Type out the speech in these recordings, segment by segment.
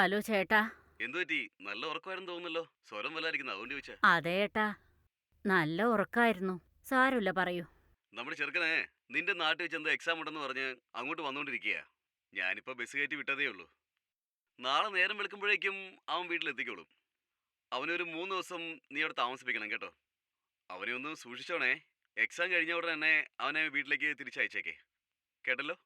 Hello ചേട്ടാ. എന്തുപറ്റി നല്ല ഉറക്കമായിരുന്നു തോന്നുന്നല്ലോ. സ്വരം വല്ലായിരിക്കുന്ന അതുകൊണ്ട് ചോദിച്ചാ. അതെ ഏട്ടാ. നല്ല ഉറക്കായിരുന്നു. സാരമില്ല പറയൂ. നമ്മുടെ ചെറുക്കനെ നിന്റെ നാട്ടിൽ വെച്ച് എന്താ എക്സാം ഉണ്ടെന്ന് പറഞ്ഞ് അങ്ങോട്ട് വന്നുകൊണ്ടിരിക്കുക ഞാനിപ്പോ ബസ് കയറ്റി വിട്ടതേ ഉള്ളൂ. നാളെ നേരം വെളുക്കുമ്പോഴേക്കും അവൻ വീട്ടിലെത്തിക്കോളും. അവനൊരു മൂന്ന് ദിവസം നീ അവിടെ താമസിപ്പിക്കണം കേട്ടോ. അവനെ ഒന്ന് സൂക്ഷിച്ചോണേ. എക്സാം കഴിഞ്ഞ ഉടനെ തന്നെ അവനെ വീട്ടിലേക്ക് തിരിച്ചയച്ചേക്കേ. കേട്ടല്ലോ?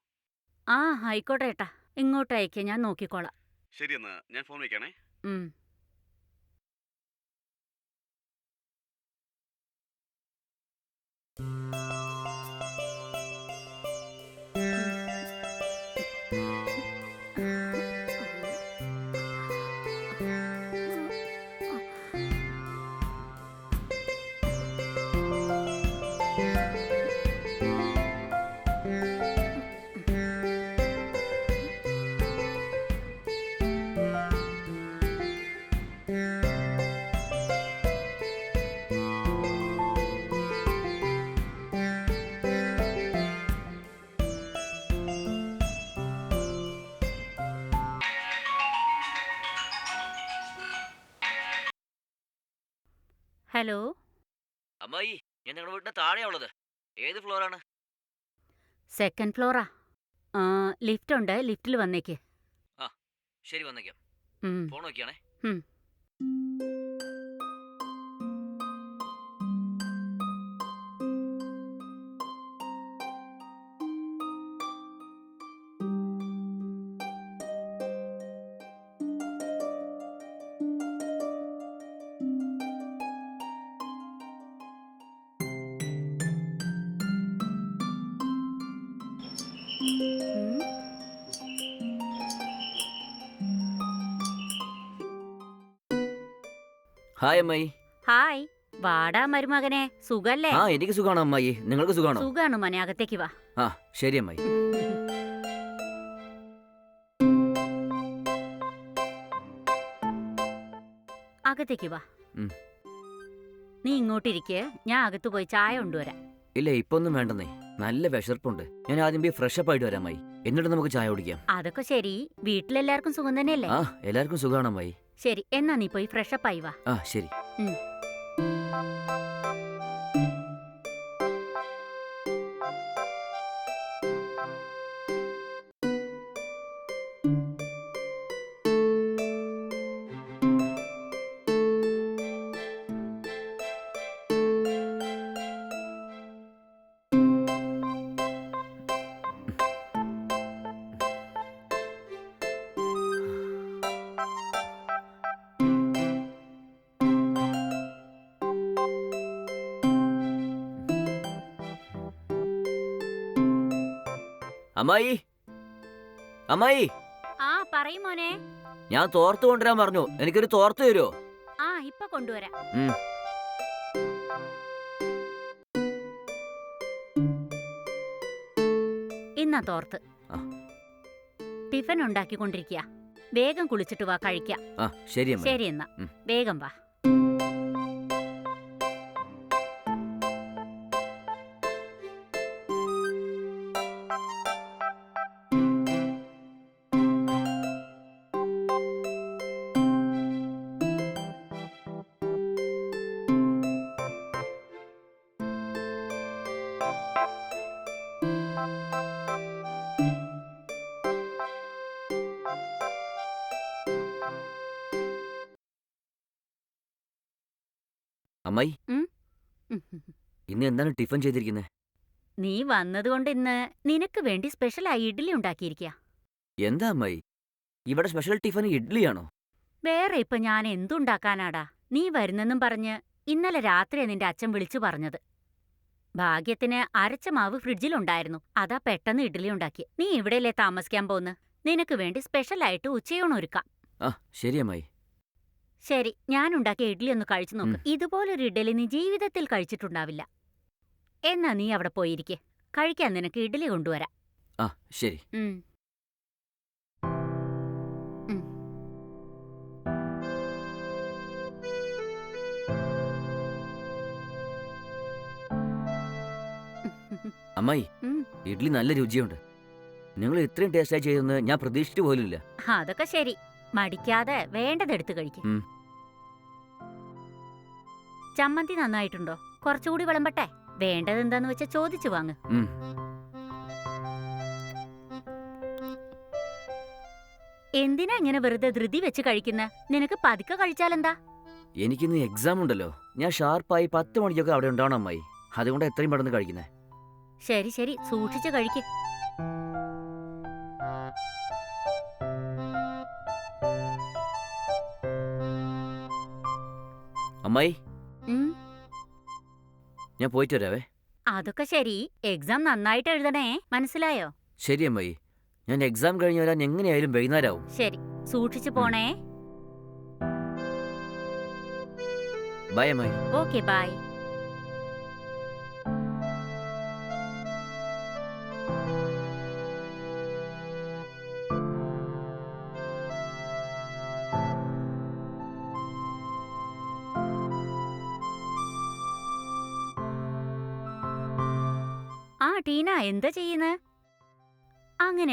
ആ ആയിക്കോട്ടെ ഏട്ടാ. ഇങ്ങോട്ട് അയക്കുക ഞാൻ നോക്കിക്കോളാം. ശരി എന്നാ ഞാൻ ഫോൺ വയ്ക്കാണേ ഉം. ഹലോ? അമ്മായി ഞാൻ നിങ്ങളുടെ വീടിന്റെ താഴെയാ ഉള്ളത് ഏത് ഫ്ലോറാണ്? സെക്കൻഡ് ഫ്ലോറാ. ആ ലിഫ്റ്റ് ഉണ്ട് ലിഫ്റ്റിൽ വന്നേക്ക് ശരി വന്നേക്കാം. ഉം. ഫോൺ നോക്കിയാണേ. ഹായ് അമ്മായി. ഹായ് വാടാ മരുമകനെ. സുഖല്ലേ? ആ എനിക്ക് സുഖാണ് അമ്മായി. നിങ്ങൾക്ക് സുഖാണോ? സുഖാണ് മനെ. അകത്തേക്ക് വാ. ആ ശരി അമ്മായി. അകത്തേക്ക് വാ. ഉം. നീ ഇങ്ങോട്ടിരിക്കെ. ഞാൻ അകത്ത് പോയി ചായ കൊണ്ടുവരാം. ഇല്ല ഇപ്പൊ ഒന്നും വേണ്ടെന്നേ. നല്ല വിശർപ്പുണ്ട് ഞാൻ ആദ്യം പോയി ഫ്രഷ് അപ്പ് ആയിട്ട് വരാം അമ്മായി. എന്നിട്ട് നമുക്ക് ചായ കുടിക്കാം. അതൊക്കെ ശരി. വീട്ടിലെല്ലാവർക്കും സുഖം തന്നെയല്ലേ? ആ എല്ലാവർക്കും സുഖാണ് അമ്മായി. ശരി എന്നാ നീ പോയി ഫ്രഷപ്പ് ആയി വാ ആ ശരി ഉം. അമ്മായി. അമ്മായി. ആ പറയും മോനെ. ഞാൻ തോർത്ത് കൊണ്ടുവരാൻ പറഞ്ഞു. എനിക്കൊരു തോർത്ത് തരുമോ ആ ഇപ്പൊ കൊണ്ടുവരാം. ഉം. ഇന്നാ തോർത്ത്. ആ. ടിഫൻ ഉണ്ടാക്കിക്കൊണ്ടിരിക്കുക വേഗം കുളിച്ചിട്ട് വാ കഴിക്കാം ആ ശരി എന്നാ. ഉം. വേഗം വാ. അമ്മായി. ഇന്ന് എന്താണ് ടിഫൻ ചെയ്തിരിക്കുന്നത് നീ വന്നതുകൊണ്ട് ഇന്ന് നിനക്ക് വേണ്ടി സ്പെഷ്യലായി ഇഡ്ഡലി ഉണ്ടാക്കിയിരിക്കുക എന്താ അമ്മായി? ഇവിടെ സ്പെഷ്യൽ ടിഫൻ ഇഡ്ഡലിയാണോ? വേറെ ഇപ്പൊ ഞാൻ എന്തുണ്ടാക്കാനാടാ? നീ വരുന്നെന്നും പറഞ്ഞ് ഇന്നലെ രാത്രിയാ നിന്റെ അച്ഛൻ വിളിച്ചു പറഞ്ഞത്. ഭാഗ്യത്തിന് അരച്ച മാവ് ഫ്രിഡ്ജിലുണ്ടായിരുന്നു. അതാ പെട്ടെന്ന് ഇഡ്ഡലി ഉണ്ടാക്കി. നീ ഇവിടെയല്ലേ താമസിക്കാൻ പോന്ന് നിനക്ക് വേണ്ടി സ്പെഷ്യലായിട്ട് ഉച്ചയൂണൊരുക്കാം. ആ ശരി അമ്മായി. ശരി ഞാൻ ഉണ്ടാക്കിയ ഇഡ്ഡലി ഒന്ന് കഴിച്ചു നോക്ക്. ഇതുപോലൊരു ഇഡ്ഡലി നീ ജീവിതത്തിൽ കഴിച്ചിട്ടുണ്ടാവില്ല എന്നാ നീ അവിടെ പോയിരിക്കെ കഴിക്കാൻ നിനക്ക് ഇഡ്ഡലി കൊണ്ടുവരാം ആ ശരി ഉം. ഉം. അമ്മായി ഉം. ഇഡ്ഡലി നല്ല രുചിയുണ്ട് നിങ്ങൾ ഇത്രയും ടേസ്റ്റായി ചെയ്തെന്ന് ഞാൻ പ്രതീക്ഷിച്ചു പോലുമില്ല അതൊക്കെ ശരി മടിക്കാതെ വേണ്ടതെടുത്ത് കഴിക്കും. ഉം. ചമ്മന്തി നന്നായിട്ടുണ്ടോ? കുറച്ചുകൂടി വിളമ്പട്ടെ. വേണ്ടത് എന്താന്ന് വെച്ചാ ചോദിച്ചു വാങ്ങ്. ഉം. എന്തിനാ ഇങ്ങനെ വെറുതെ ധൃതി വെച്ച് കഴിക്കുന്ന? നിനക്ക് പതുക്കെ കഴിച്ചാലെന്താ? എനിക്കിന്ന് എക്സാം ഉണ്ടല്ലോ. ഞാൻ ഷാർപ്പായി പത്ത് മണിക്കൊക്കെ അവിടെ ഉണ്ടാവണം അമ്മായി. അതുകൊണ്ട് എത്രയും പെട്ടെന്ന് കഴിക്കുന്നത് ശരി ശരി. സൂക്ഷിച്ച് കഴിക്ക്. അമ്മായി. ഉം, ഞാൻ പോയിട്ട് വരാവേ. അതൊക്കെ ശരി. എക്സാം നന്നായിട്ട് എഴുതണേ. മനസ്സിലായോ? ശരി അമ്മായി. ഞാൻ എക്സാം കഴിഞ്ഞ് വരാൻ എങ്ങനെയായാലും വൈകുന്നേരമാവും ശരി. സൂക്ഷിച്ചു പോണേ. ബൈ അമ്മായി. ഓക്കെ ബൈ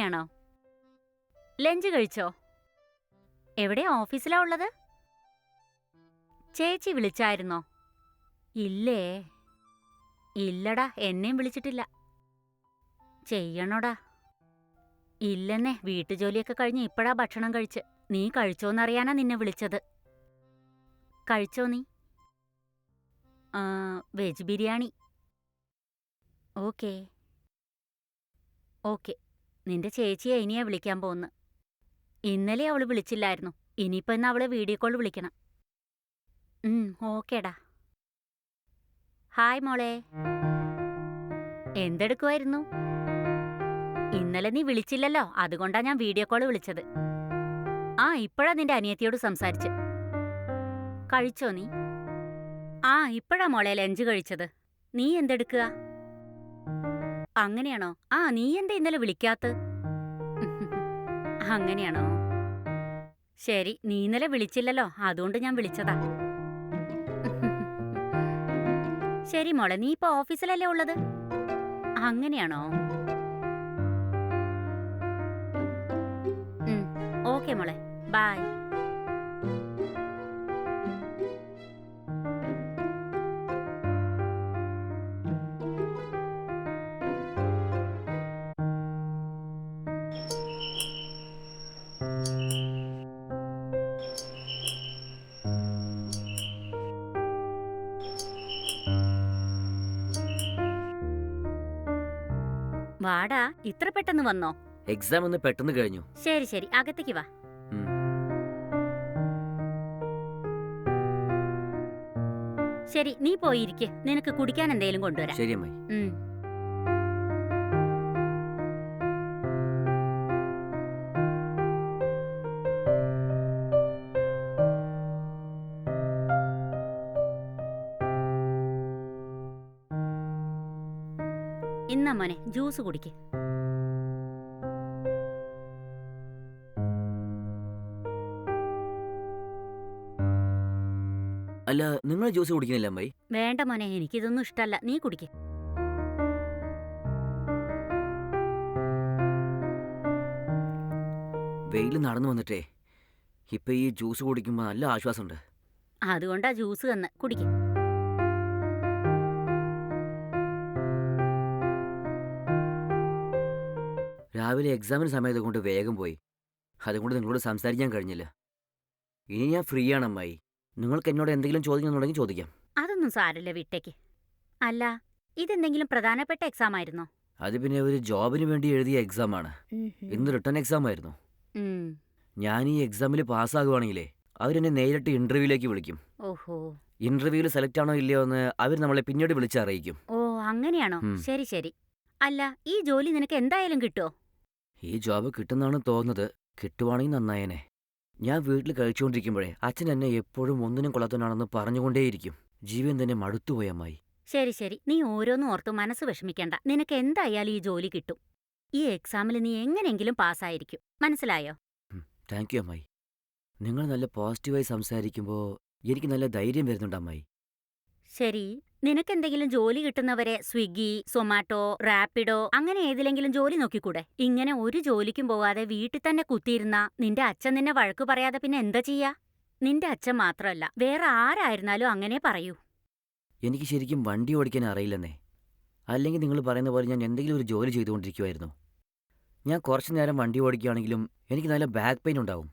അങ്ങനെയാണോ ലഞ്ച് കഴിച്ചോ? എവിടെയാ ഓഫീസിലാ ഉള്ളത്? ചേച്ചി വിളിച്ചായിരുന്നോ? ഇല്ലേ. ഇല്ലടാ എന്നെയും വിളിച്ചിട്ടില്ല. ചെയ്യണോടാ. ഇല്ലെന്നേ വീട്ടുജോലിയൊക്കെ കഴിഞ്ഞ് ഇപ്പോഴാ ഭക്ഷണം കഴിച്ച്. നീ കഴിച്ചോന്നറിയാനാ നിന്നെ വിളിച്ചത്. കഴിച്ചോ നീ? വെജ് ബിരിയാണി. ഓക്കേ. ഓക്കെ. നിന്റെ ചേച്ചിയെ ഇനിയാ വിളിക്കാൻ പോകുന്നു ഇന്നലെ അവൾ വിളിച്ചില്ലായിരുന്നു. ഇനിയിപ്പോ ഇന്ന് അവളെ വീഡിയോ കോൾ വിളിക്കണം. ഓക്കേടാ. ഹായ് മോളെ. എന്തെടുക്കുമായിരുന്നു ഇന്നലെ നീ വിളിച്ചില്ലല്ലോ അതുകൊണ്ടാ ഞാൻ വീഡിയോ കോൾ വിളിച്ചത്. ആ ഇപ്പഴാ നിന്റെ അനിയത്തിയോട് സംസാരിച്ച്. കഴിച്ചോ നീ? ആ ഇപ്പഴാ മോളെ ലഞ്ച് കഴിച്ചത്. നീ എന്തെടുക്കുക അങ്ങനെയാണോ? ആ നീ എന്താ ഇന്നലെ വിളിക്കാത്ത? അങ്ങനെയാണോ? ശരി നീ ഇന്നലെ വിളിച്ചില്ലല്ലോ അതുകൊണ്ട് ഞാൻ വിളിച്ചതാ. ശരി മോളെ നീ ഇപ്പൊ ഓഫീസിലല്ലേ ഉള്ളത്? അങ്ങനെയാണോ? ഇത്ര പെട്ടെന്ന് വന്നോ? എക്സാം ഒന്ന് പെട്ടെന്ന് കഴിഞ്ഞു. ശരി ശരി. അകത്തേക്ക് വാ. ഉം. ശരി നീ പോയിരിക്കെ നിനക്ക് കുടിക്കാൻ എന്തെങ്കിലും കൊണ്ടുവരാം. ശരി അമ്മായി. ഉം. ഇന്നാ മോനെ ജ്യൂസ് കുടിക്ക്. അല്ല നിങ്ങൾ ജ്യൂസ് കുടിക്കുന്നില്ല അമ്മായി? വേണ്ട മോനെ എനിക്കിതൊന്നും ഇഷ്ടമല്ല നീ കുടിക്ക്. വെയിൽ നടന്നു വന്നിട്ടേ ഇപ്പൊ ഈ ജ്യൂസ് കുടിക്കുമ്പോ നല്ല ആശ്വാസമുണ്ട്. അതുകൊണ്ടാ ജ്യൂസ് തന്ന്. കുടിക്ക്. രാവിലെ എക്സാമിന് സമയത്ത് കൊണ്ട് വേഗം പോയി. അതുകൊണ്ട് നിങ്ങളോട് സംസാരിക്കാൻ കഴിഞ്ഞില്ല. ഇനി ഞാൻ ഫ്രീ ആണ് അമ്മായി. നിങ്ങൾക്ക് എന്നോട് എന്തെങ്കിലും ചോദിക്കുന്നുണ്ടെങ്കിൽ ചോദിക്കാം. അതൊന്നും സാരല്ല വിട്ടേക്ക്. അല്ല ഇതെന്തെങ്കിലും പ്രധാനപ്പെട്ട എക്സാം ആയിരുന്നോ? അത് പിന്നെ ഒരു ജോബിന് വേണ്ടി എഴുതിയ എക്സാം ആണ്. ഇന്ന് റിട്ടേൺ എക്സാം ആയിരുന്നു. ഞാൻ ഈ എക്സാമിൽ പാസ്സാകുവാണെങ്കിലേ അവരെന്നെ നേരിട്ട് ഇന്റർവ്യൂവിലേക്ക് വിളിക്കും. ഓഹോ. ഇന്റർവ്യൂവിൽ സെലക്ട് ആണോ ഇല്ലയോ എന്ന് അവർ നമ്മളെ പിന്നീട് വിളിച്ച് അറിയിക്കും. ഓ അങ്ങനെയാണോ? ശരി ശരി. അല്ല ഈ ജോലി നിനക്ക് എന്തായാലും കിട്ടോ ഈ ജോബ് കിട്ടുന്നാണ് തോന്നുന്നത്. കിട്ടുവാണെങ്കിൽ നന്നായേനെ. ഞാൻ വീട്ടിൽ കഴിച്ചുകൊണ്ടിരിക്കുമ്പോഴേ അച്ഛൻ എന്നെ എപ്പോഴും ഒന്നിനും കൊള്ളാത്തവനാണെന്ന് പറഞ്ഞുകൊണ്ടേയിരിക്കും. ജീവൻ തന്നെ മടുത്തുപോയി അമ്മായി. ശരി ശരി. നീ ഓരോന്നും ഓർത്ത് മനസ്സ് വിഷമിക്കണ്ട. നിനക്ക് എന്തായാലും ഈ ജോലി കിട്ടും. ഈ എക്സാമിൽ നീ എങ്ങനെയെങ്കിലും പാസ്സായിരിക്കും. മനസ്സിലായോ? താങ്ക് യു അമ്മായി. നിങ്ങൾ നല്ല പോസിറ്റീവായി സംസാരിക്കുമ്പോൾ എനിക്ക് നല്ല ധൈര്യം വരുന്നുണ്ട് അമ്മായി. ശരി. നിനക്കെന്തെങ്കിലും ജോലി കിട്ടുന്നവരെ സ്വിഗ്ഗി സൊമാറ്റോ റാപ്പിഡോ അങ്ങനെ ഏതിലെങ്കിലും ജോലി നോക്കിക്കൂടെ? ഇങ്ങനെ ഒരു ജോലിക്കും പോവാതെ വീട്ടിൽ തന്നെ കുത്തിയിരുന്ന നിന്റെ അച്ഛൻ നിന്നെ വഴക്കു പറയാതെ പിന്നെ എന്താ ചെയ്യാ? നിന്റെ അച്ഛൻ മാത്രമല്ല വേറെ ആരായിരുന്നാലും അങ്ങനെ പറയൂ. എനിക്ക് ശരിക്കും വണ്ടി ഓടിക്കാൻ അറിയില്ലെന്നേ. അല്ലെങ്കിൽ നിങ്ങൾ പറയുന്ന പോലെ ഞാൻ എന്തെങ്കിലും ഒരു ജോലി ചെയ്തുകൊണ്ടിരിക്കുമായിരുന്നു ഞാൻ കുറച്ചു നേരം വണ്ടി ഓടിക്കുകയാണെങ്കിലും എനിക്ക് നല്ല ബാക്ക് പെയിൻ ഉണ്ടാവും.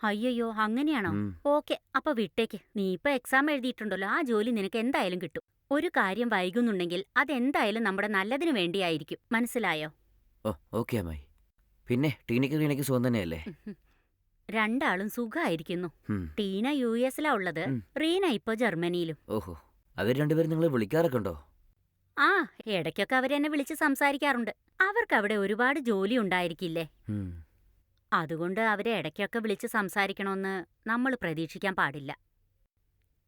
അയ്യോ അങ്ങനെയാണോ? ഉം. ഓക്കെ അപ്പൊ വിട്ടേക്ക്. നീ ഇപ്പൊ എക്സാം എഴുതിയിട്ടുണ്ടല്ലോ ആ ജോലി നിനക്ക് എന്തായാലും കിട്ടും. ഒരു കാര്യം വൈകുന്നുണ്ടെങ്കിൽ അതെന്തായാലും നമ്മുടെ നല്ലതിനു വേണ്ടിയായിരിക്കും. മനസ്സിലായോ? ഓ ഓക്കെ അമ്മായി. പിന്നെ ടീനയ്ക്ക് ടീനയ്ക്ക് സുഖം തന്നെയല്ലേ? രണ്ടാളും സുഖമായിരിക്കുന്നു ഉം. ടീന യു എസിലാ ഉള്ളത്. ഉം. റീന ഇപ്പൊ ജർമ്മനിയിലും. ഓഹോ. അവർ രണ്ടുപേരും നിങ്ങളെ വിളിക്കാറൊക്കെ ഉണ്ടോ ആ ഇടയ്ക്കൊക്കെ അവരെന്നെ വിളിച്ച് സംസാരിക്കാറുണ്ട്. അവർക്ക് അവിടെ ഒരുപാട് ജോലി ഉണ്ടായിരിക്കില്ലേ? ഉം. അതുകൊണ്ട് അവരെ ഇടയ്ക്കൊക്കെ വിളിച്ച് സംസാരിക്കണമെന്ന് നമ്മൾ പ്രതീക്ഷിക്കാൻ പാടില്ല.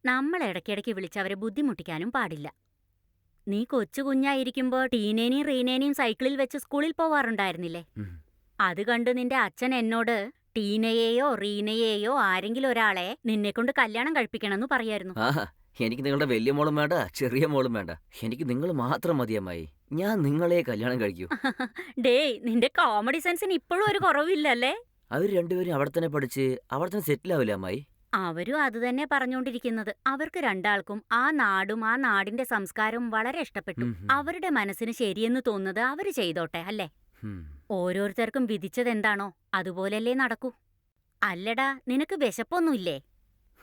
നമ്മൾ ഇടയ്ക്കിടയ്ക്ക് വിളിച്ചവരെ ബുദ്ധിമുട്ടിക്കാനും പാടില്ല. നീ കൊച്ചു കുഞ്ഞായിരിക്കുമ്പോൾ ടീനേനെയും റീനേനെയും സൈക്കിളിൽ വെച്ച് സ്കൂളിൽ പോവാറുണ്ടായിരുന്നില്ലേ? അത് കണ്ട് നിന്റെ അച്ഛൻ എന്നോട് ടീനയെയോ റീനയെയോ ആരെങ്കിലും ഒരാളെ നിന്നെക്കൊണ്ട് കല്യാണം കഴിപ്പിക്കണമെന്ന് പറയായിരുന്നു. എനിക്ക് നിങ്ങളുടെ വലിയ മോളും വേണ്ട ചെറിയ മോളും വേണ്ട. എനിക്ക് നിങ്ങൾ മാത്രം മതി ഞാൻ നിങ്ങളെ കല്യാണം കഴിക്കൂ. ഡേ നിന്റെ കോമഡി സെൻസിന് ഇപ്പോഴും ഒരു കുറവില്ലല്ലേ? അവർ രണ്ടുപേരും അവിടെ തന്നെ പഠിച്ച് അവിടെ തന്നെ സെറ്റിൽ ആവില്ല അമ്മായി? അവരും അതുതന്നെ പറഞ്ഞുകൊണ്ടിരിക്കുന്നത് അവർക്ക് രണ്ടാൾക്കും ആ നാടും ആ നാടിന്റെ സംസ്കാരവും വളരെ ഇഷ്ടപ്പെട്ടു. അവരുടെ മനസ്സിന് ശരിയെന്ന് തോന്നുന്നത് അവർ ചെയ്തോട്ടെ അല്ലേ? ഓരോരുത്തർക്കും ഓരോരുത്തർക്കും വിധിച്ചതെന്താണോ അതുപോലല്ലേ നടക്കൂ. അല്ലടാ നിനക്ക് വിശപ്പൊന്നുമില്ലേ?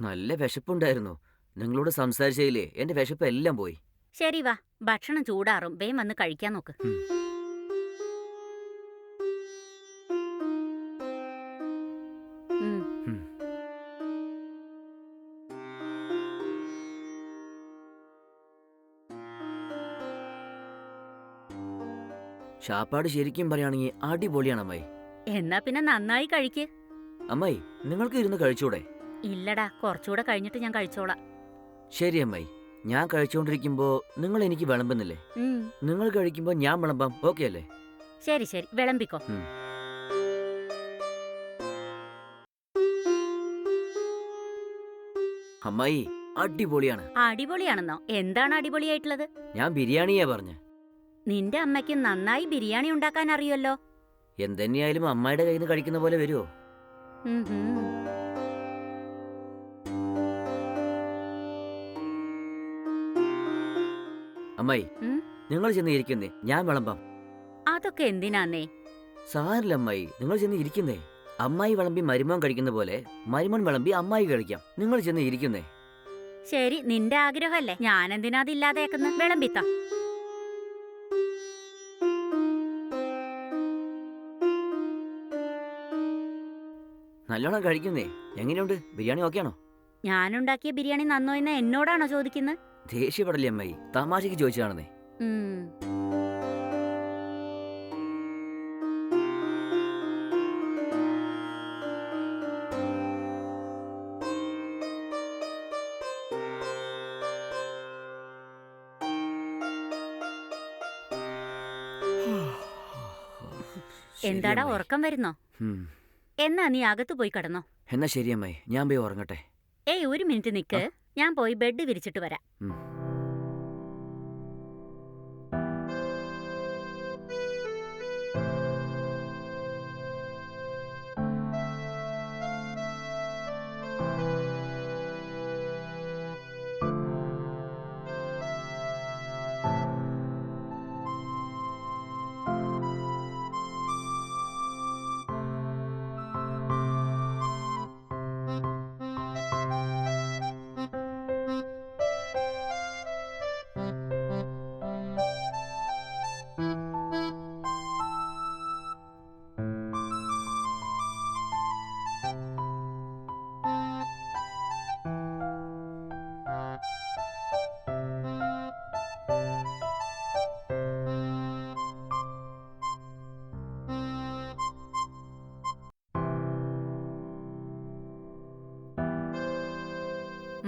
നല്ല വിശപ്പുണ്ടായിരുന്നു. നിങ്ങളോട് സംസാരിച്ചതിലേ എന്റെ വിശപ്പ് എല്ലാം പോയി. ശരി വാ ഭക്ഷണം ചൂടാറും. വേം വന്ന് കഴിക്കാൻ നോക്ക്. ഷാപ്പാട് ശരിക്കും പറയുകയാണെങ്കിൽ അടിപൊളിയാണ് അമ്മായി. എന്നാ പിന്നെ നന്നായി കഴിക്ക്. അമ്മായി നിങ്ങൾക്ക് ഇരുന്ന് കഴിച്ചൂടെ? ഇല്ലടാ കുറച്ചുകൂടെ കഴിഞ്ഞിട്ട് ഞാൻ കഴിച്ചോളാം. ശരി അമ്മായി ഞാൻ കഴിച്ചുകൊണ്ടിരിക്കുമ്പോ നിങ്ങൾ എനിക്ക് വിളമ്പുന്നില്ലേ? ഉം. നിങ്ങൾ കഴിക്കുമ്പോ ഞാൻ വിളമ്പാം ഓക്കെ അല്ലേ? ശരി ശരി വിളമ്പിക്കോ. ഉം. അമ്മായി അടിപൊളിയാണ്. അടിപൊളിയാണെന്നോ? എന്താണ് അടിപൊളിയായിട്ടുള്ളത്? ഞാൻ ബിരിയാണിയാ പറഞ്ഞ. നിന്റെ അമ്മയ്ക്ക് നന്നായി ബിരിയാണി ഉണ്ടാക്കാൻ അറിയുമല്ലോ. എന്തെന്നെയായാലും അമ്മയുടെ കയ്യിൽ നിന്ന് കഴിക്കുന്ന പോലെ വരുമോ ഉം ഹും. അമ്മായി ഉം? നിങ്ങൾ ചെന്ന് ഇരിക്കുന്നേ ഞാൻ വിളമ്പാം. അതൊക്കെ എന്തിനാന്നേ? സാരില്ല അമ്മായി നിങ്ങൾ ചെന്ന് ഇരിക്കുന്നേ. അമ്മായി വിളമ്പി മരുമോൻ കഴിക്കുന്ന പോലെ മരുമോൻ വിളമ്പി അമ്മായി കഴിക്കാം. നിങ്ങൾ ചെന്ന് ഇരിക്കുന്നേ. ശരി നിന്റെ ആഗ്രഹമല്ലേ? ഞാൻ എന്തിനാ അതില്ലാതെയാക്കുന്ന വിളമ്പിത്ത. നല്ലോണം കഴിക്കുന്നേ. എങ്ങനെയുണ്ട്? ബിരിയാണി ഓക്കെയാണോ? ഞാനുണ്ടാക്കിയ ബിരിയാണി നന്നോ എന്ന് എന്നോടാണോ ചോദിക്കുന്നത് ദേഷ്യപ്പെടല്ലേ അമ്മായി? തമാശക്ക് ചോദിച്ചതാണെന്നേ എന്താടാ ഉറക്കം വരുന്നോ. എന്നാ നീ അകത്ത് പോയി കിടന്നോ? എന്നാ ശരിയമ്മേ ഞാൻ പോയി ഉറങ്ങട്ടെ. ഏയ് ഒരു മിനിറ്റ് നിക്ക്. ഞാൻ പോയി ബെഡ് വിരിച്ചിട്ട് വരാം.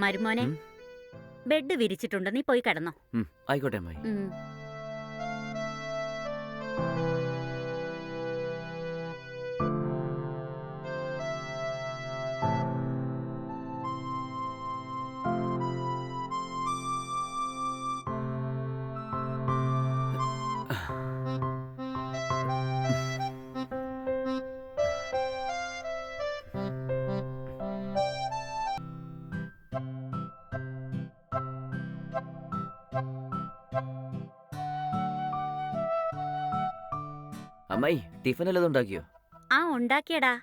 മരുമോനെ. ബെഡ് വിരിച്ചിട്ടുണ്ട്. നീ പോയി കിടന്നോ. ആയിക്കോട്ടെ അമ്മായി. ടിഫിൻ വല്ലതും ഉണ്ടാക്കിയോ ആ ഉണ്ടാക്കിയടാ.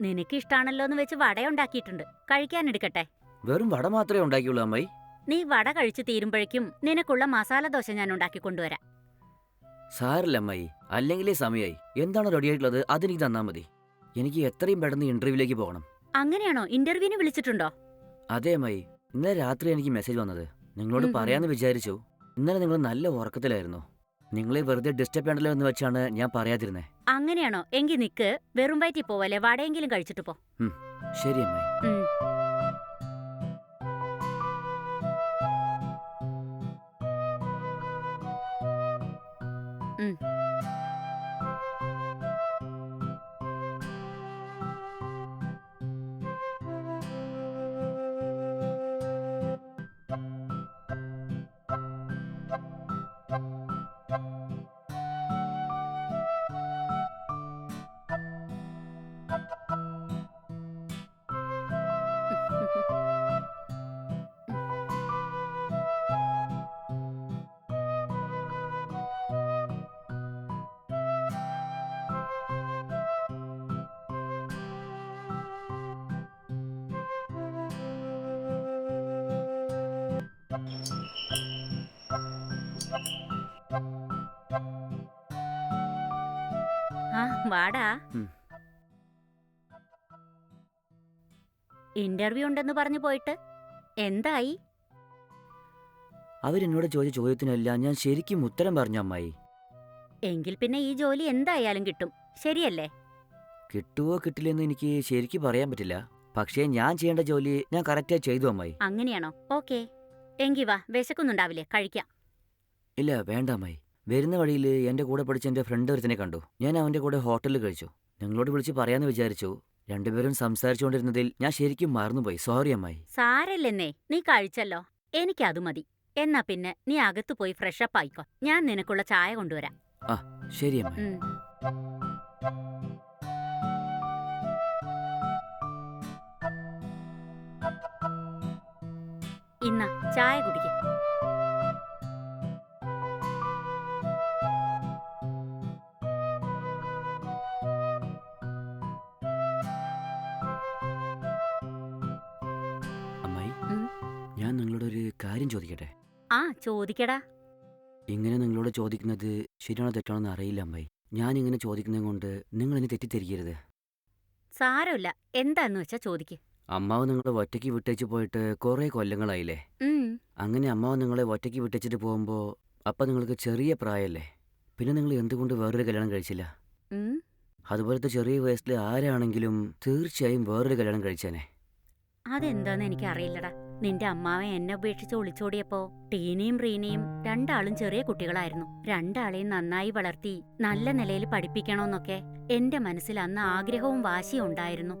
നിനക്ക് ഇഷ്ടാണല്ലോ എന്ന് വെച്ച് വട ഉണ്ടാക്കിയിട്ടുണ്ട്. കഴിക്കാൻ എടുക്കട്ടെ. വെറും വട മാത്രമേ ഉണ്ടാക്കിയുള്ളൂ അമ്മായി. നീ വട കഴിച്ചു തീരുമ്പോഴേക്കും നിനക്കുള്ള മസാല ദോശ ഞാൻ ഉണ്ടാക്കി കൊണ്ടുവരാം. സാരല്ല അമ്മായി. അല്ലെങ്കിലേ സമയമായി എന്താണ് റെഡിയായിട്ടുള്ളത്? അതെനിക്ക് തന്നാ മതി. എനിക്ക് എത്രയും പെട്ടെന്ന് ഇന്റർവ്യൂവിലേക്ക് പോകണം. അങ്ങനെയാണോ? ഇന്റർവ്യൂവിന് വിളിച്ചിട്ടുണ്ടോ? അതെ അമ്മായി. ഇന്നലെ രാത്രി എനിക്ക് മെസ്സേജ് വന്നത്. നിങ്ങളോട്. പറയാന്ന് വിചാരിച്ചു. ഇന്നലെ നിങ്ങൾ നല്ല ഉറക്കത്തിലായിരുന്നു. നിങ്ങളെ വെറുതെ ഡിസ്റ്റർബ് ചെയ്യണ്ടല്ലോ എന്ന് വെച്ചാണ് ഞാൻ പറയാതിരുന്നത് അങ്ങനെയാണോ എങ്കിൽ നിക്ക് വെറും വയറ്റി പോവല്ലേ വടയെങ്കിലും കഴിച്ചിട്ട് പോ ശരി. ഉം. വാടാ. ഇന്റർവ്യൂ ഉണ്ടെന്ന് പറഞ്ഞു പോയിട്ട് എന്തായി? അവരെന്നോട് ചോദിച്ച ചോദ്യത്തിനെല്ലാം ഞാൻ ശരിക്കും ഉത്തരം പറഞ്ഞു അമ്മായി. എങ്കിൽ പിന്നെ ഈ ജോലി എന്തായാലും കിട്ടും. ശരിയല്ലേ? കിട്ടുവോ കിട്ടില്ലെന്ന് എനിക്ക് ശരിക്കും പറയാൻ പറ്റില്ല. പക്ഷേ ഞാൻ ചെയ്യേണ്ട ജോലി ഞാൻ കറക്റ്റായി ചെയ്തു അമ്മായി. അങ്ങനെയാണോ? ഓക്കേ. എങ്കി വാ വിശക്കുന്നുണ്ടാവില്ലേ? കഴിക്കാം. ഇല്ല വേണ്ട അമ്മായി. വരുന്ന വഴിയിൽ എന്റെ കൂടെ പഠിച്ച എന്റെ ഫ്രണ്ട് ഒരുത്തനെ കണ്ടു. ഞാൻ അവന്റെ കൂടെ ഹോട്ടലിൽ കഴിച്ചു. ഞങ്ങളോട് വിളിച്ച് പറയാന്ന് വിചാരിച്ചു. രണ്ടുപേരും സംസാരിച്ചുകൊണ്ടിരുന്നതിൽ ഞാൻ ശരിക്കും മറന്നുപോയി. സോറി അമ്മായി. സാരല്ലെന്നേ നീ കഴിച്ചല്ലോ. എനിക്ക് അത് മതി. എന്നാ പിന്നെ നീ അകത്തു പോയി ഫ്രഷപ്പ് ആയിക്കോ. ഞാൻ നിനക്കുള്ള ചായ കൊണ്ടുവരാം. ആ ശരി അമ്മായി. ഇന്ന ചായ കുടിക്കും. ചോദിക്കടാ. ഇങ്ങനെ നിങ്ങളോട് ചോദിക്കുന്നത് ശരിയാണോ തെറ്റാണോ എന്ന് അറിയില്ല അമ്മായി. ഞാൻ ഇങ്ങനെ ചോദിക്കുന്നത് കൊണ്ട് നിങ്ങൾ എന്നെ തെറ്റിദ്ധരിക്കരുത്. സാരമില്ല. എന്താന്ന് വെച്ചാ ചോദിക്ക്. അമ്മാവ് നിങ്ങളെ ഒറ്റയ്ക്ക് വിട്ടേച്ച് പോയിട്ട് കുറേ കൊല്ലങ്ങളായില്ലേ? ഉം. അങ്ങനെ അമ്മാവ് നിങ്ങളെ ഒറ്റയ്ക്ക് വിട്ടേച്ചിട്ട് പോകുമ്പോൾ അപ്പം നിങ്ങൾക്ക് ചെറിയ പ്രായമല്ലേ പിന്നെ നിങ്ങൾ എന്തുകൊണ്ട് വേറൊരു കല്യാണം കഴിച്ചില്ല? ഉം. അതുപോലത്തെ ചെറിയ വയസ്സിൽ ആരാണെങ്കിലും തീർച്ചയായും വേറൊരു കല്യാണം കഴിച്ചേനെ. അതെന്താന്ന് എനിക്ക് അറിയില്ലടാ നിന്റെ അമ്മാവൻ എന്നെ ഉപേക്ഷിച്ച് ഒളിച്ചോടിയപ്പോ ടീനയും റീനയും രണ്ടാളും ചെറിയ കുട്ടികളായിരുന്നു. രണ്ടാളെയും നന്നായി വളർത്തി നല്ല നിലയിൽ പഠിപ്പിക്കണമെന്നൊക്കെ എന്റെ മനസ്സിൽ അന്ന് ആഗ്രഹവും വാശിയും ഉണ്ടായിരുന്നു.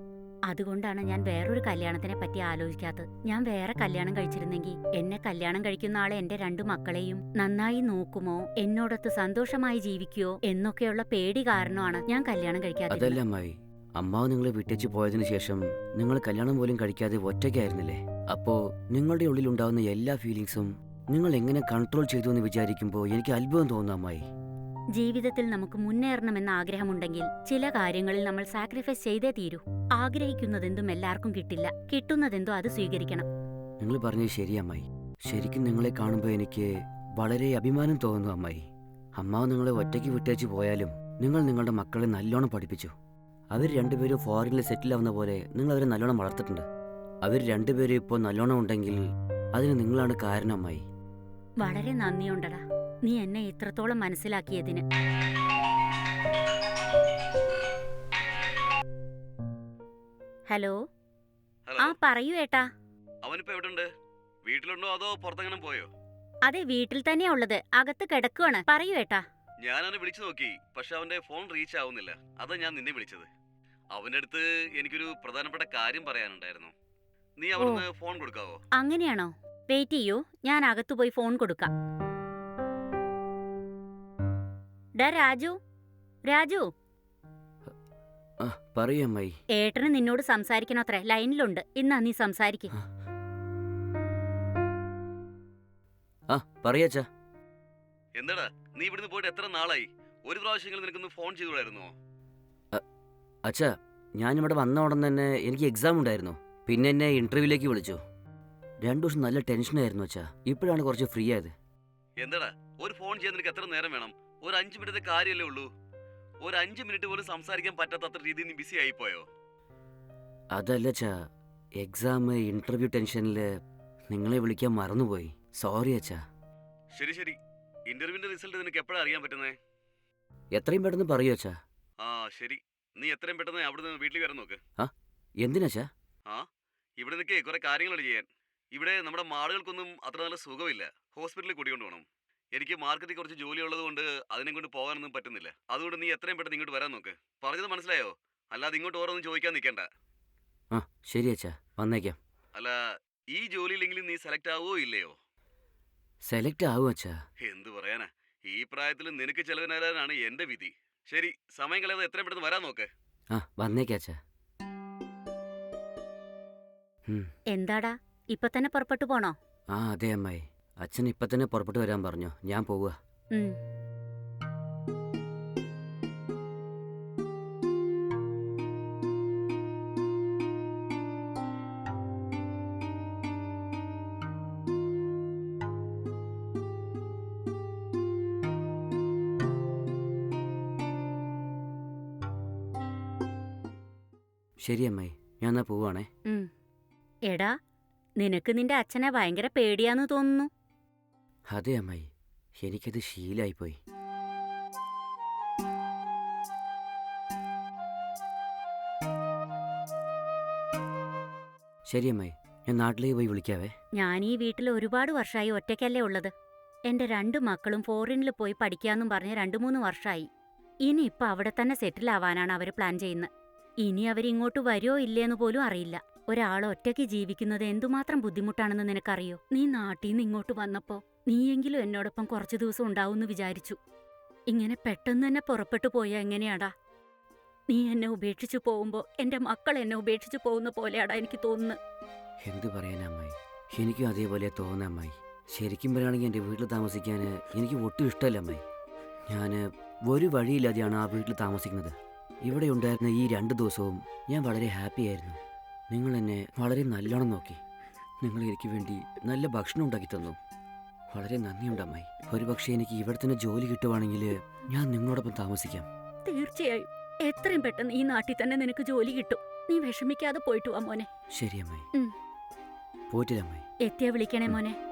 അതുകൊണ്ടാണ് ഞാൻ വേറൊരു കല്യാണത്തിനെ പറ്റി ആലോചിക്കാത്തത്. ഞാൻ വേറെ കല്യാണം കഴിച്ചിരുന്നെങ്കിൽ എന്നെ കല്യാണം കഴിക്കുന്ന ആളെ എന്റെ രണ്ടു മക്കളെയും നന്നായി നോക്കുമോ എന്നോടൊത്ത് സന്തോഷമായി ജീവിക്കുമോ എന്നൊക്കെയുള്ള പേടി കാരണമാണ് ഞാൻ കല്യാണം കഴിക്കാത്തത് അമ്മാവ് നിങ്ങളെ വിട്ടേച്ച് പോയതിനു ശേഷം നിങ്ങൾ കല്യാണം പോലും കഴിക്കാതെ ഒറ്റയ്ക്കായിരുന്നില്ലേ? അപ്പോ നിങ്ങളുടെ ഉള്ളിൽ ഉണ്ടാകുന്ന എല്ലാ ഫീലിങ്സും നിങ്ങൾ എങ്ങനെ കൺട്രോൾ ചെയ്തു എന്ന് വിചാരിക്കുമ്പോൾ എനിക്ക് അത്ഭുതം തോന്നാമായി ജീവിതത്തിൽ നമുക്ക് മുന്നേറണമെന്ന ആഗ്രഹമുണ്ടെങ്കിൽ ചില കാര്യങ്ങളിൽ നമ്മൾ സാക്രിഫൈസ് ചെയ്തേ തീരൂ. ആഗ്രഹിക്കുന്നതെന്തും എല്ലാവർക്കും കിട്ടില്ല. കിട്ടുന്നതെന്തോ അത് സ്വീകരിക്കണം. നിങ്ങൾ പറഞ്ഞത് ശരിയമ്മായി ശരിക്കും നിങ്ങളെ കാണുമ്പോൾ എനിക്ക് വളരെ അഭിമാനം തോന്നുന്നു അമ്മായി. അമ്മാവ് നിങ്ങളെ ഒറ്റയ്ക്ക് വിട്ടേച്ച് പോയാലും നിങ്ങൾ നിങ്ങളുടെ മക്കളെ നല്ലോണം പഠിപ്പിച്ചു. അവർ രണ്ടുപേരും ഫോറിനിൽ സെറ്റിൽ ആവുന്ന പോലെ നിങ്ങൾ അവരെ നല്ലോണം വളർത്തിട്ടുണ്ട് അവർ രണ്ടുപേരും ഇപ്പോ നല്ലോണം ഉണ്ടെങ്കിൽ അതിന് നിങ്ങളാണ് കാരണമായി. വളരെ നന്ദിയുണ്ടടാ. നീ എന്നെ ഇത്രത്തോളം മനസ്സിലാക്കിയതിന്. ഹലോ? ആ പറയൂ ഏട്ടാ. അവനിപ്പോ എവിടുണ്ട്? വീട്ടിലുണ്ടോ അതോ പുറത്തെങ്ങനെ പോയോ? അതെ വീട്ടിൽ തന്നെയാ ഉള്ളത്. അകത്ത് കിടക്കുവാണ്. പറയൂ ഏട്ടാ. ഞാൻ അവനെ വിളിച്ചു നോക്കി. പക്ഷെ അവന്റെ ഫോൺ റീച്ച് ആവുന്നില്ല. അതാ ഞാൻ നിന്നെ വിളിച്ചത്. അവന്റെ അടുത്ത് എനിക്കൊരു പ്രധാനപ്പെട്ട കാര്യം പറയാനുണ്ടായിരുന്നു. നീ അവന് ഫോൺ കൊടുക്കാവോ? അങ്ങനെയാണോ? വെയിറ്റ് ചെയ്യൂ. ഞാൻ അകത്തു പോയി ഫോൺ കൊടുക്കാം. ഡാ രാജു. രാജു. പറയമ്മായി ഏട്ടന് നിന്നോട് സംസാരിക്കണോത്രേ. ലൈനിലുണ്ട്. ഇന്നാ നീ സംസാരിക്കും. ആ. പറയാച്ചാ എന്താടാ? നീ ഇവിടുന്ന് പോയിട്ട് എത്ര നാളായി? ഒരു പ്രാവശ്യമെങ്കിലും നിനക്കൊന്ന് ഫോൺ ചെയ്തുകൂടായിരുന്നോ? അച്ഛാ ഞാനിവിടെ വന്ന ഉടൻ തന്നെ എനിക്ക് എക്സാം ഉണ്ടായിരുന്നു. പിന്നെ എന്നെ ഇന്റർവ്യൂലേക്ക് വിളിച്ചു. രണ്ടു ദിവസം നല്ല ടെൻഷനായിരുന്നു അച്ഛാ. ഇപ്പോഴാണ് കുറച്ച് ഫ്രീ ആയത്. എന്താടാ? ഒരു ഫോൺ ചെയ്യാൻ നിനക്ക് എത്ര നേരം വേണം? ഒരു അഞ്ച് മിനിറ്റ് കാര്യമല്ലേ ഉള്ളൂ. ഒരു അഞ്ച് മിനിറ്റ് പോലും സംസാരിക്കാൻ പറ്റാത്ത രീതിയിൽ നീ ബിസി ആയിപ്പോയോ? അതല്ല അച്ഛാ. എക്സാം ഇന്റർവ്യൂ ടെൻഷനിൽ നിങ്ങളെ വിളിക്കാൻ മറന്നുപോയി. സോറി അച്ഛാ. ശരി ശരി. ഇന്റർവ്യൂവിന്റെ റിസൾട്ട് നിനക്ക് എപ്പോഴാ അറിയാൻ പറ്റുന്നേ? എത്രയും പെട്ടെന്ന് പറയൂ അച്ഛാ. ആ ശരി. നീ എത്രയും പെട്ടെന്ന് അവിടെ നിന്ന് വീട്ടിൽ വരാൻ നോക്ക്. എന്തിനച്ഛാ ഇവിടെ നിൽക്കേ കുറേ കാര്യങ്ങളുണ്ട് ചെയ്യാൻ. ഇവിടെ നമ്മുടെ മാടുകൾക്കൊന്നും അത്ര നല്ല സുഖമില്ല. ഹോസ്പിറ്റലിൽ കൂടിക്കൊണ്ട് പോകണം എനിക്ക് മാർക്കറ്റിൽ കുറച്ച് ജോലി ഉള്ളതുകൊണ്ട് അതിനെ കൊണ്ട് പോകാനൊന്നും പറ്റുന്നില്ല. അതുകൊണ്ട് നീ എത്രയും പെട്ടെന്ന് ഇങ്ങോട്ട് വരാൻ നോക്ക്. പറഞ്ഞത് മനസ്സിലായോ? അല്ലാതെ ഇങ്ങോട്ട് ഓരോന്നും ചോദിക്കാൻ നിൽക്കണ്ട. ആ ശരി അച്ഛാ. വന്നേക്കാം. അല്ല ഈ ജോലിയിലെങ്കിലും നീ സെലക്ട് ആവുമോ ഇല്ലയോ? സെലക്ട് ആവും അച്ഛാ. എന്ത് പറയാനാ? ഈ പ്രായത്തിൽ നിനക്ക് ചെലവിനാലാണ് എന്റെ വിധി. ശരി സമയം കളയാതെ എത്രയും പെട്ടെന്ന് വരാൻ നോക്ക്. ആ വന്നേക്കാം അച്ഛാ. ഉം, എന്താടാ ഇപ്പൊ തന്നെ പുറപ്പെട്ടു പോണോ? ആ അതെ അമ്മായി. അച്ഛൻ ഇപ്പൊ തന്നെ പുറപ്പെട്ടു വരാൻ പറഞ്ഞു. ഞാൻ പോവുക. ശരി അമ്മായി. ഞാൻ എന്നാ പോവാണേ. എടാ നിനക്ക് നിന്റെ അച്ഛനെ ഭയങ്കര പേടിയാന്ന് തോന്നുന്നു. അതെ അമ്മായി എനിക്കത് ശീലായിപ്പോയി. ശരി അമ്മായി ഞാൻ നാട്ടിലേക്ക് പോയി വിളിക്കാവേ. ഞാൻ ഈ വീട്ടിൽ ഒരുപാട് വർഷമായി ഒറ്റയ്ക്കല്ലേ ഉള്ളത്. എന്റെ രണ്ട് മക്കളും ഫോറിനിൽ പോയി പഠിക്കാന്നും പറഞ്ഞ് രണ്ടു മൂന്ന് വർഷമായി ഇനി ഇപ്പൊ അവിടെ തന്നെ സെറ്റിൽ ആവാനാണ് അവർ പ്ലാൻ ചെയ്യുന്നത് ഇനി അവരിങ്ങോട്ട് വരുമോ ഇല്ലേന്ന് പോലും അറിയില്ല. ഒരാൾ ഒറ്റയ്ക്ക് ജീവിക്കുന്നത് എന്തുമാത്രം ബുദ്ധിമുട്ടാണെന്ന് നിനക്കറിയോ? നീ നാട്ടിൽ നിന്ന് ഇങ്ങോട്ട് വന്നപ്പോ നീയെങ്കിലും എന്നോടൊപ്പം കുറച്ചു ദിവസം ഉണ്ടാവുമെന്ന് വിചാരിച്ചു. ഇങ്ങനെ പെട്ടെന്ന് തന്നെ പുറപ്പെട്ടു പോയാ എങ്ങനെയാടാ? നീ എന്നെ ഉപേക്ഷിച്ചു പോകുമ്പോ എന്റെ മക്കൾ എന്നെ ഉപേക്ഷിച്ചു പോകുന്ന പോലെയാടാ എനിക്ക് തോന്നുന്നത് എന്ത് പറയാനമ്മായി എനിക്കും അതേപോലെ തോന്നാമായി ശരിക്കും പറയുകയാണെങ്കിൽ എന്റെ വീട്ടിൽ താമസിക്കാൻ എനിക്ക് ഒട്ടും ഇഷ്ടമല്ല അമ്മായി. ഞാൻ ഒരു വഴിയില്ലാതെയാണ് ആ വീട്ടിൽ താമസിക്കുന്നത്. ഇവിടെ ഉണ്ടായിരുന്ന ഈ രണ്ട് ദിവസവും ഞാൻ വളരെ ഹാപ്പി ആയിരുന്നു. നിങ്ങൾ എന്നെ വളരെ നല്ലോണം നോക്കി. നിങ്ങൾ എനിക്ക് വേണ്ടി നല്ല ഭക്ഷണം ഉണ്ടാക്കി തന്നു. വളരെ നന്ദിയുണ്ട് അമ്മായി. ഒരു പക്ഷേ എനിക്ക് ഇവിടെ തന്നെ ജോലി കിട്ടുവാണെങ്കിൽ ഞാൻ നിങ്ങളോടൊപ്പം താമസിക്കാം. തീർച്ചയായും. എത്രയും പെട്ടെന്ന് ഈ നാട്ടിൽ തന്നെ നിനക്ക് ജോലി കിട്ടും. നീ വിഷമിക്കാതെ പോയിട്ട് വാ മോനെ. ശരി അമ്മായി. പോയിട്ടില്ല അമ്മായി. എത്തിയാ വിളിക്കണേ മോനെ.